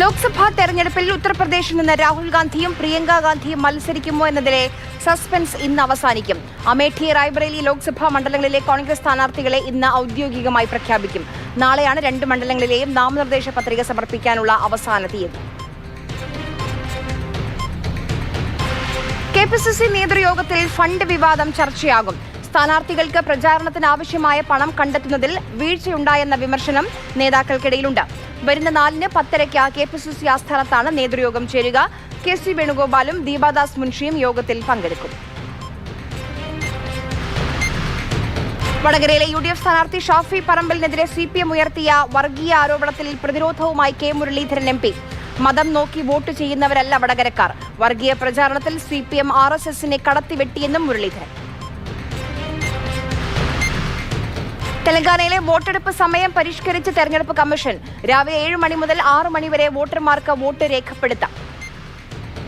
ലോക്സഭാ തെരഞ്ഞെടുപ്പിൽ ഉത്തർപ്രദേശിൽ നിന്ന് രാഹുൽ ഗാന്ധിയും പ്രിയങ്ക ഗാന്ധിയും മത്സരിക്കുമോ എന്നതിലെ സസ്പെൻസ് ഇന്ന് അവസാനിക്കും. അമേഠി റായ്ബറേലി ലോക്സഭാ മണ്ഡലങ്ങളിലെ കോൺഗ്രസ് സ്ഥാനാർത്ഥികളെ ഇന്ന് ഔദ്യോഗികമായി പ്രഖ്യാപിക്കും. നാളെയാണ് രണ്ട് മണ്ഡലങ്ങളിലെയും നാമനിർദ്ദേശ പത്രിക സമർപ്പിക്കാനുള്ള അവസാന തീയതി. കെ പി സി സി നേതൃയോഗത്തിൽ ഫണ്ട് വിവാദം ചർച്ചയാകും. സ്ഥാനാർത്ഥികൾക്ക് പ്രചാരണത്തിന് ആവശ്യമായ പണം കണ്ടെത്തുന്നതിൽ വീഴ്ചയുണ്ടായെന്ന വിമർശനം നേതാക്കൾക്കിടയിലുണ്ട്. വരുന്ന നാലിന് പത്തരയ്ക്ക് കെ പി സി സി ആസ്ഥാനത്താണ് നേതൃയോഗം ചേരുക. കെ സി വേണുഗോപാലും ദീപാദാസ് മുൻഷിയും യോഗത്തിൽ പങ്കെടുക്കും. വടകരയിലെ യു ഡി എഫ് സ്ഥാനാർത്ഥി ഷാഫി പറമ്പലിനെതിരെ സി പി എം ഉയർത്തിയ വർഗീയ ആരോപണത്തിൽ പ്രതിരോധവുമായി കെ മുരളീധരൻ എം പി. മതം നോക്കി വോട്ട് ചെയ്യുന്നവരല്ല വടകരക്കാർ. വർഗീയ പ്രചാരണത്തിൽ C P M R S എസിനെ കടത്തിവെട്ടിയെന്നും മുരളീധരൻ. തെലങ്കാനയിലെ വോട്ടെടുപ്പ് സമയം പരിഷ്കരിച്ച് തെരഞ്ഞെടുപ്പ് കമ്മീഷൻ. രാവിലെ ഏഴ് മണി മുതൽ ആറ് മണി വരെ വോട്ടർമാർക്ക് വോട്ട് രേഖപ്പെടുത്താം.